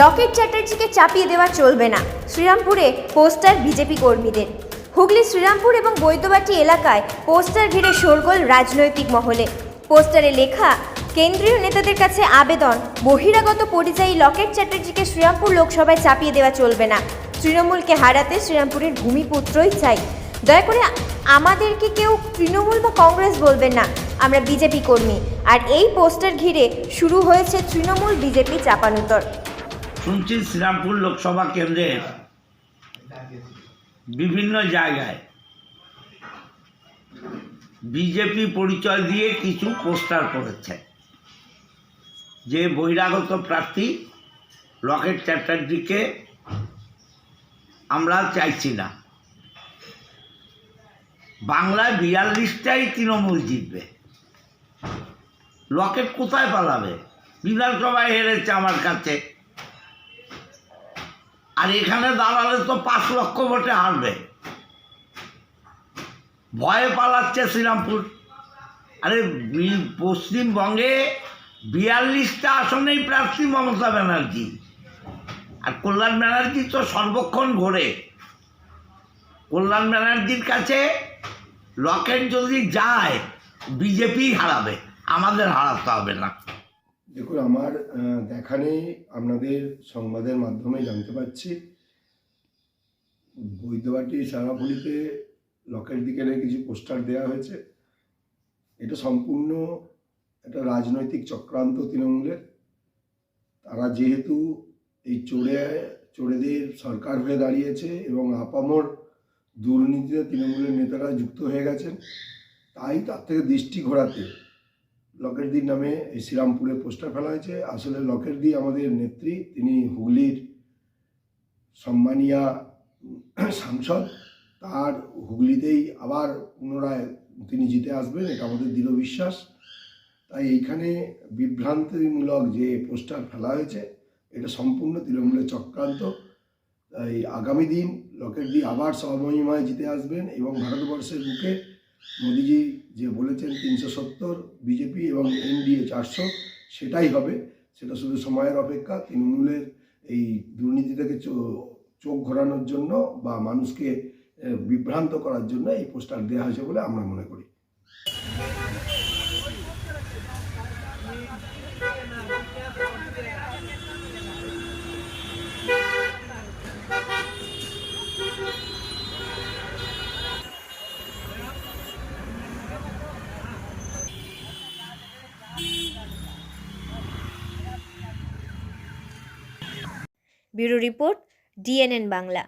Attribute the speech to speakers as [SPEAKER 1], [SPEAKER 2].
[SPEAKER 1] লকেট চ্যাটার্জিকে চাপিয়ে দেওয়া চলবে না। শ্রীরামপুরে পোস্টার বিজেপি কর্মীদের। হুগলি, শ্রীরামপুর এবং বৈদ্যবাটি এলাকায় পোস্টার ঘিরে শোরগোল রাজনৈতিক মহলে। পোস্টারে লেখা, কেন্দ্রীয় নেতাদের কাছে আবেদন, বহিরাগত পরিযায়ী লকেট চ্যাটার্জিকে শ্রীরামপুর লোকসভায় চাপিয়ে দেওয়া চলবে না। তৃণমূলকে হারাতে শ্রীরামপুরের ভূমিপুত্রই চাই। দয়া করে আমাদেরকে কেউ তৃণমূল বা কংগ্রেস বলবেন না। আমরা বিজেপি কর্মী। আর এই পোস্টার ঘিরে শুরু হয়েছে তৃণমূল বিজেপি চাপানুতর
[SPEAKER 2] শুনছি শ্রীরামপুর লোকসভা কেন্দ্রের বিভিন্ন জায়গায় বিজেপি পরিচয় দিয়ে কিছু পোস্টার করেছে। যে বহিরাগত প্রার্থী রকেট চ্যাটার্জিকে আমরা চাইছি না। বাংলায় বিয়াল্লিশটাই তৃণমূল জিতবে। লকেট কোথায় পালাবে? বিধানসভায় হেরেছে আমার কাছে। আর এখানে দাঁড়ালে তো পাঁচ লক্ষ ভোটে হারবে। ভয়ে পালাচ্ছে শ্রীরামপুর। আরে পশ্চিমবঙ্গে বিয়াল্লিশটা আসনেই প্রার্থী মমতা ব্যানার্জি। আর কল্যাণ ব্যানার্জি তো সর্বক্ষণ ঘোরে। কল্যাণ ব্যানার্জির কাছে লকেট যদি যায় বিজেপি হারাবে। আমাদের হারাতে হবে না।
[SPEAKER 3] দেখুন, আমার দেখা নেই। আপনাদের সংবাদের মাধ্যমে জানতে পারছি। বৈদ্যবাটি সারাপুলিতে লকের দিকে কিছু পোস্টার দেওয়া হয়েছে। এটা সম্পূর্ণ একটা রাজনৈতিক চক্রান্ত তৃণমূলের। তারা যেহেতু এই চোরে, চোরেদের সরকার হয়ে দাঁড়িয়েছে এবং আপামর দুর্নীতিতে তৃণমূলের নেতারা যুক্ত হয়ে গেছেন, তাই তার থেকে দৃষ্টি ঘোরাতে লকেটদি নামে এই শ্রীরামপুরে পোস্টার ফেলা হয়েছে। আসলে লকেটদি আমাদের নেত্রী, তিনি হুগলির সম্মানিয়া সাংসদ। তার হুগলিতেই আবার পুনরায় তিনি জিতে আসবেন, এটা আমাদের দৃঢ় বিশ্বাস। তাই এইখানে বিভ্রান্তিমূলক যে পোস্টার ফেলা হয়েছে, এটা সম্পূর্ণ তৃণমূলের চক্রান্ত। তাই আগামী দিন লকেটদি আবার সর্বমহিমায় জিতে আসবেন এবং ভারতবর্ষের বুকে মোদিজি যে বলেছেন তিনশো সত্তর বিজেপি এবং এনডিএ চারশো, সেটাই হবে। সেটা শুধু সময়ের অপেক্ষা, তৃণমূলের এই দুর্নীতি থেকে চোখ ঘোরানোর জন্য বা মানুষকে বিভ্রান্ত করার জন্য এই পোস্টার দেওয়া হয়েছে বলে আমরা মনে করি।
[SPEAKER 1] Bureau report DNN Bangla.